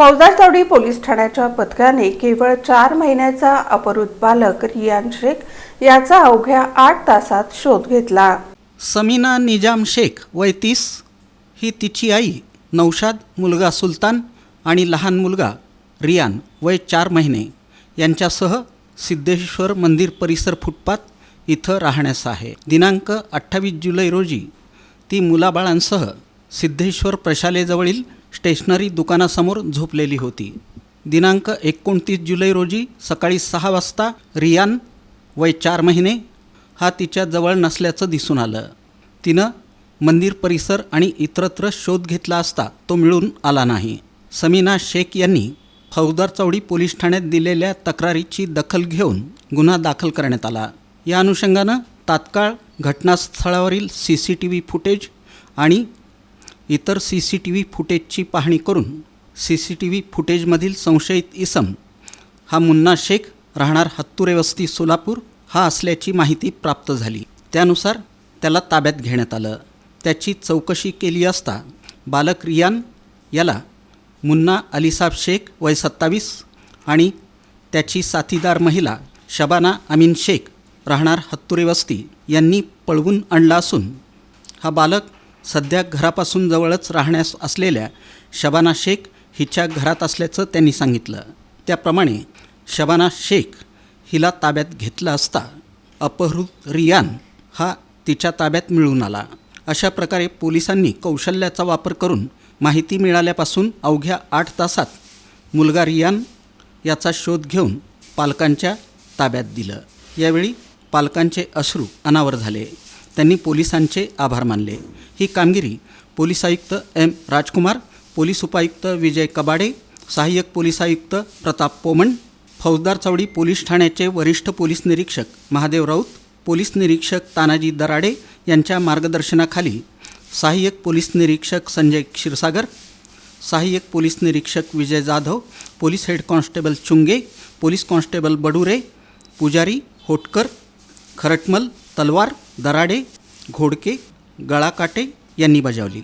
फौजदार पोलीस ठाण्याच्या पथकाने केवळ चार महिन्याचा अपहृत बालक रियान शेख याचा अवघ्या आठ तासात शोध घेतला. समीना निजाम शेख वय तीस. ही तिची आई नौशाद मुलगा सुलतान आणि लहान मुलगा रियान वय चार महिने यांच्यासह सिद्धेश्वर मंदिर परिसर फुटपाथ इथं राहण्यास आहे. दिनांक अठ्ठावीस जुलै रोजी ती मुलाबाळांसह सिद्धेश्वर प्रशालेजवळील स्टेशनरी दुकानासमोर झोपलेली होती. दिनांक एकोणतीस जुलै रोजी सकाळी सहा वाजता रियान वय चार महिने हा तिच्या जवळ नसल्याचं दिसून आलं. तिनं मंदिर परिसर आणि इतरत्र शोध घेतला असता तो मिळून आला नाही. समीना शेख यांनी फौजदार चौडी पोलीस ठाण्यात दिलेल्या तक्रारीची दखल घेऊन गुन्हा दाखल करण्यात आला. या अनुषंगानं तात्काळ घटनास्थळावरील C C T V footage आणि इतर सी सी टी व्ही फुटेजची पाहणी करून सी सी टी व्ही फुटेजमधील संशयित इसम हा मुन्ना शेख राहणार हत्तुरे वस्ती सोलापूर हा असल्याची माहिती प्राप्त झाली. त्यानुसार त्याला ताब्यात घेण्यात आलं. त्याची चौकशी केली असता बालक रियान याला मुन्ना अलिसाब शेख वय सत्तावीस आणि त्याची साथीदार महिला शबाना अमीन शेख राहणार हत्तुरे वस्ती यांनी पळवून आणला असून हा बालक सध्या घरापासून जवळच राहण्यास असलेल्या शबाना शेख हिच्या घरात असल्याचं त्यांनी सांगितलं. त्याप्रमाणे शबाना शेख हिला ताब्यात घेतलं असता अपहृत रियान हा तिच्या ताब्यात मिळून आला. अशा प्रकारे पोलिसांनी कौशल्याचा वापर करून माहिती मिळाल्यापासून अवघ्या आठ तासात मुलगा रियान याचा शोध घेऊन पालकांच्या ताब्यात दिलं. यावेळी पालकांचे अश्रू अनावर झाले. त्यांनी पोलिसांचे आभार मानले. ही कामगिरी पोलीस आयुक्त एम राजकुमार पोलीस उपायुक्त विजय कबाडे सहाय्यक पोलीस आयुक्त प्रताप पोमण फौजदार चौडी पोलीस ठाण्याचे वरिष्ठ पोलीस निरीक्षक महादेव राऊत पोलीस निरीक्षक तानाजी दराडे यांच्या मार्गदर्शनाखाली सहाय्यक पोलीस निरीक्षक संजय क्षीरसागर सहाय्यक पोलीस निरीक्षक Vijay Jadhav police head constable Chunge police constable Badure Pujari Hotkar Kharatmal तलवार दराडे घोडके गळाकाटे यांनी बजावली.